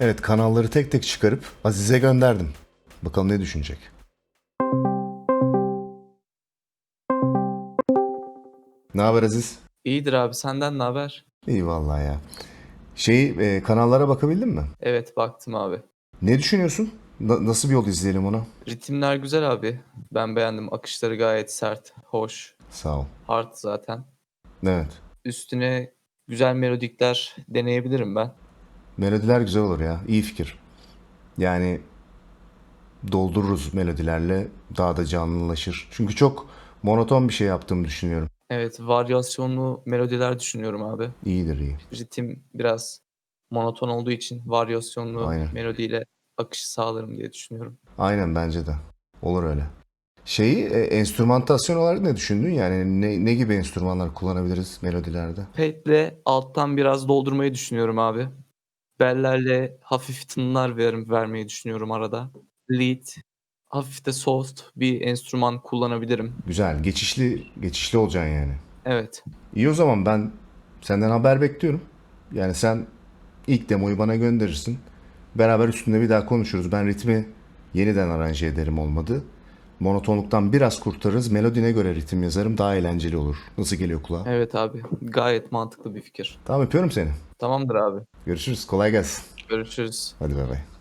Evet kanalları tek tek çıkarıp Aziz'e gönderdim. Bakalım ne düşünecek. Ne haber Aziz? İyidir abi senden ne haber? İyi vallahi ya. Şey e, kanallara bakabildin mi? Evet baktım abi. Ne düşünüyorsun? Na- nasıl bir yol izleyelim ona? Ritimler güzel abi. Ben beğendim. Akışları gayet sert, hoş, Sağ ol. hard zaten. Evet. Üstüne güzel melodikler deneyebilirim ben. Melodiler güzel olur ya. İyi fikir. Yani doldururuz melodilerle daha da canlılaşır. Çünkü çok monoton bir şey yaptığımı düşünüyorum. Evet varyasyonlu melodiler düşünüyorum abi. İyidir iyi. Ritim biraz monoton olduğu için varyasyonlu Aynen. melodiyle akışı sağlarım diye düşünüyorum. Aynen bence de. Olur öyle. Şeyi e, enstrümantasyon olarak ne düşündün? Yani ne, ne gibi enstrümanlar kullanabiliriz melodilerde? Pad'le alttan biraz doldurmayı düşünüyorum abi. Bellerle hafif tınılar verim, vermeyi düşünüyorum arada. Lead, hafif de soft bir enstrüman kullanabilirim. Güzel. Geçişli geçişli olacaksın yani. Evet. İyi o zaman ben senden haber bekliyorum. Yani sen ilk demoyu bana gönderirsin. Beraber üstünde bir daha konuşuruz. Ben ritmi yeniden aranje ederim olmadı. Monotonluktan biraz kurtarırız. Melodine göre ritim yazarım. Daha eğlenceli olur. Nasıl geliyor kulağa? Evet abi. Gayet mantıklı bir fikir. Tamam öpüyorum seni. Tamamdır abi. Görüşürüz. Kolay gelsin. Görüşürüz. Hadi bay bay.